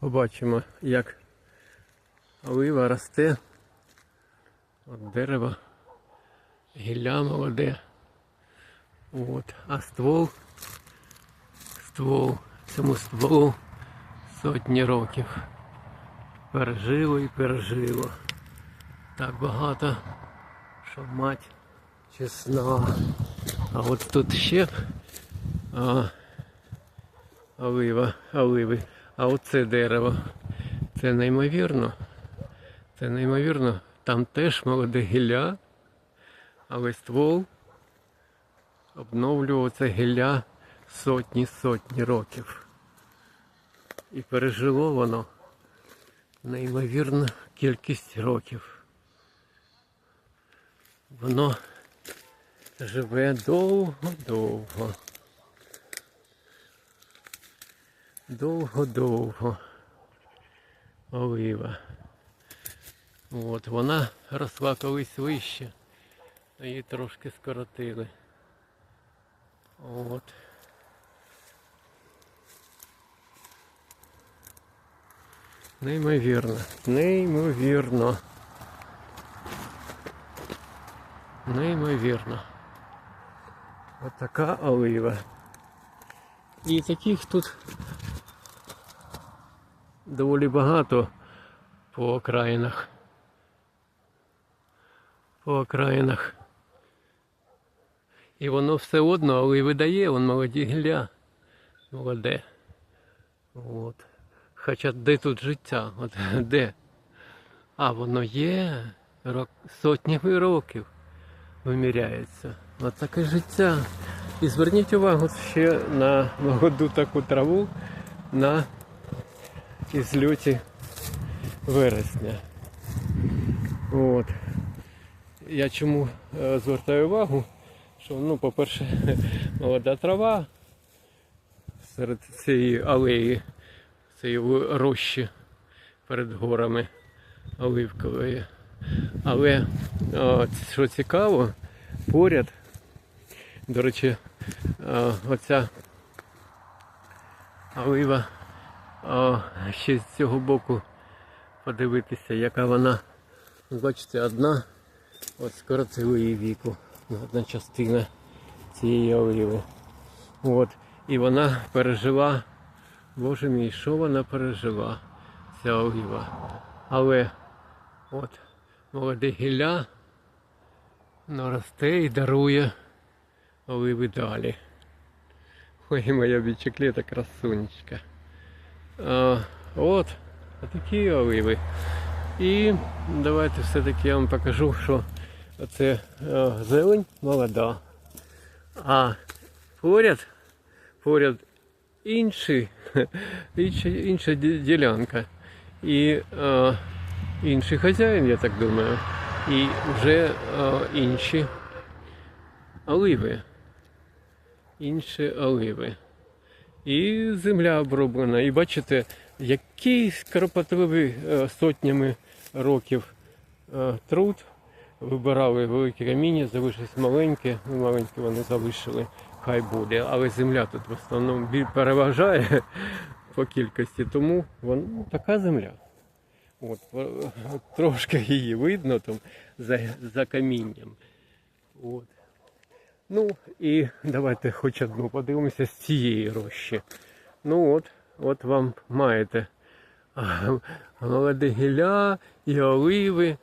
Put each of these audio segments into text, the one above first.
Побачимо, як олива росте. От дерево, гілля молоде. От. А ствол, ствол, цьому стволу сотні років. Пережило і пережило. Так багато, що мать чесна. А от тут ще а, олива, оливи. А оце дерево. Це неймовірно. Це неймовірно. Там теж молоде гілля, але ствол обновлював це гілля сотні сотні років. І пережило воно неймовірну кількість років. Воно живе довго-довго. Довго-довго. Олива. От, вона росла колись вище, її трошки скоротили. От. Неймовірно. Неймовірно. Неймовірно. Отака олива. І таких тут доволі багато по окраїнах. По окраїнах. І воно все одно, але й видає, вон молоді гілля. Молоде. От. Хоча де тут життя? От де? А воно є рок, сотнями років виміряється. От таке життя. І зверніть увагу ще на молоду таку траву на ізльоті вересня. От. Я чому е, звертаю увагу, що, ну, по-перше, молода трава серед цієї алеї, цієї рощі перед горами оливкової. Але о, що цікаво, поряд, до речі, о, оця олива о, ще з цього боку подивитися, яка вона, бачите, одна, от скоротили її віку, одна частина цієї оливи. От. І вона пережила, боже мій, що вона пережила, ця олива. Але от молоде гілля наросте і дарує оливи далі. Ой, моя бічеклета красунечка. А, от, такі оливи. І давайте все-таки я вам покажу, що це зелень молода. А поряд, поряд інший, інша, інша ділянка. І е, інший хазяїн, я так думаю. І вже е, інші оливи. Інші оливи. І земля оброблена. І бачите, який кропотливий е, сотнями років е, труд. Вибирали великі каміння, залишились маленькі, ну маленькі вони залишили, хай буде. Але земля тут в основному переважає по кількості, тому вона ну, така земля. От, трошки її видно там за, за камінням. От. Ну і давайте хоч одну подивимося з цієї рощі. Ну от, от вам маєте а, молоде гілля, і оливи,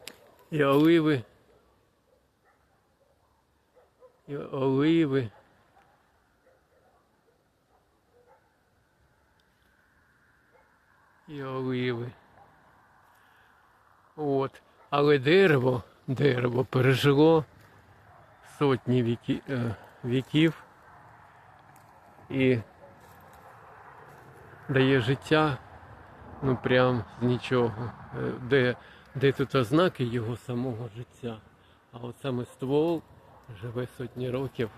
і оливи. І оливи. І оливи. От. Але дерево, дерево пережило сотні віки, е, віків і дає життя, ну прям з нічого. Е, Де, де тут ознаки його самого життя. А от саме ствол живе сотні років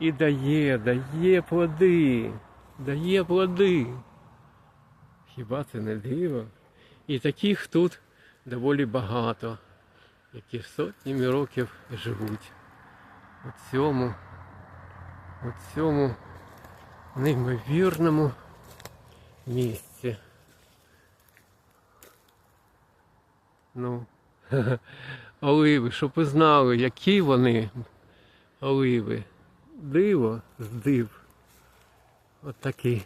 і дає, дає плоди, дає плоди. Хіба це не диво? І таких тут доволі багато, які сотнями років живуть у цьому, неймовірному місці. Ну, оливи, щоб ви знали, які вони оливи. Диво з див. От такий,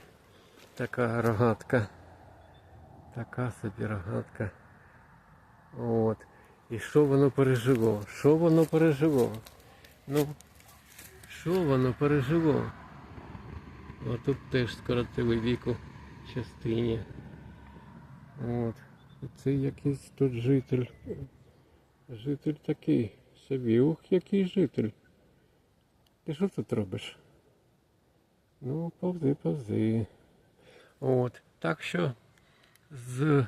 така рогатка. Така собі рогатка. От. І що воно пережило? Що воно пережило? Ну, що воно пережило? От тут теж скоротили віку частині. От. Це якийсь тут житель. Житель такий. Собі, ух, який житель. Ти що тут робиш? Ну, повзи, повзи. От. Так що з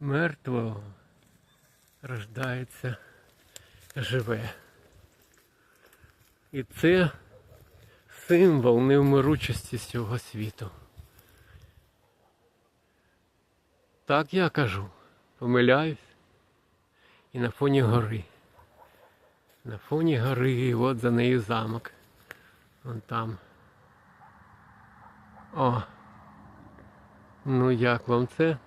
мертвого рождається живе. І це символ невмиручості цього світу. Так я кажу, помиляюсь. І на фоні гори. На фоні гори, от за нею замок. Вон там. О. Ну як вам це?